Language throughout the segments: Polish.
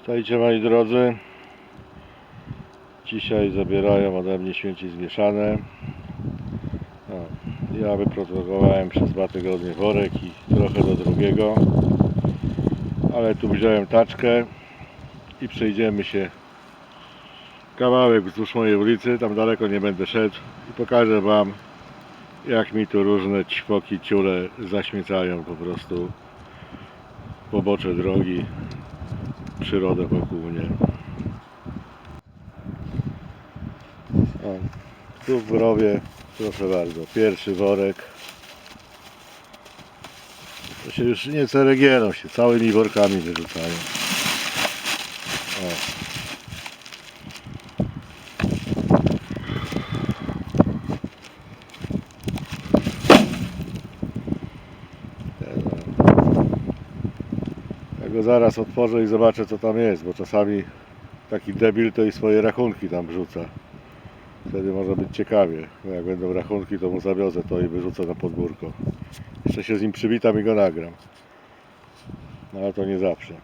Witajcie moi drodzy. Dzisiaj zabierają ode mnie śmieci zmieszane. No, ja wyprodukowałem przez dwa tygodnie worek i trochę do drugiego. Ale tu wziąłem taczkę i przejdziemy się kawałek wzdłuż mojej ulicy. Tam daleko nie będę szedł i pokażę Wam jak mi tu różne ćwoki, ciule zaśmiecają po prostu pobocze drogi przyrodę wokół mnie. O, tu w rowie, proszę bardzo, pierwszy worek. To się już nie ceregieną się, całymi workami wyrzucają. O. Ja go zaraz otworzę i zobaczę co tam jest, bo czasami taki debil to i swoje rachunki tam wrzuca. Wtedy może być ciekawie. No jak będą rachunki to mu zawiozę to i wyrzucę na podwórko. Jeszcze się z nim przywitam i go nagram. No ale to nie zawsze.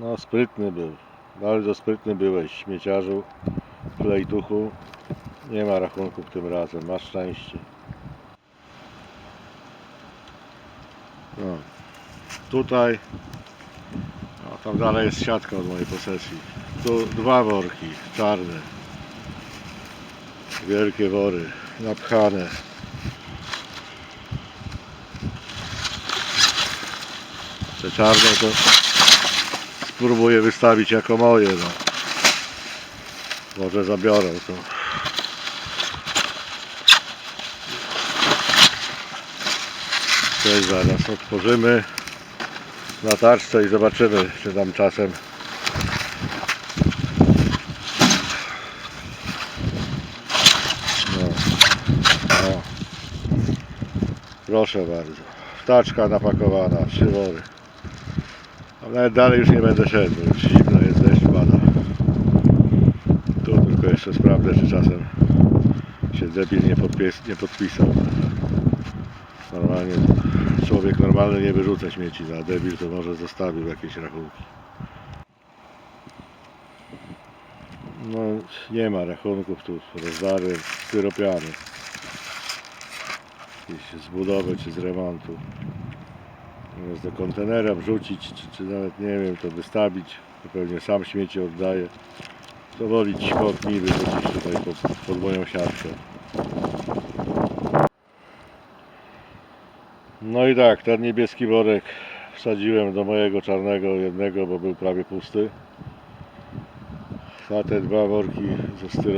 No sprytny był. Bardzo sprytny byłeś śmieciarzu, klejtuchu. Nie ma rachunków tym razem, masz szczęście. No. Tutaj, no, tam dalej jest siatka od mojej posesji. Tu dwa worki czarne. Wielkie wory, napchane. Te czarne to spróbuję wystawić jako moje. No. Może zabiorą to. Też zaraz otworzymy taczce i zobaczymy, czy tam czasem no. O. Proszę bardzo. Taczka napakowana, trzy wory. A nawet dalej już nie będę szedł, już zimno jest, deszcz pada. Tu tylko jeszcze sprawdzę, czy czasem się debil nie, podpis, nie podpisał. Normalnie człowiek normalny nie wyrzuca śmieci, a debil to może zostawił jakieś rachunki. No nie ma rachunków tu, rozdary, styropiany. Jakieś z budowy czy z remontu. Zamiast do kontenera wrzucić, czy, czy nawet nie wiem, to wystawić, to pewnie sam śmieci oddaje. To woli ćwok mi wyrzucić tutaj pod, pod moją siatkę. No i tak, ten niebieski worek wsadziłem do mojego czarnego jednego, bo był prawie pusty. A te dwa worki ze styro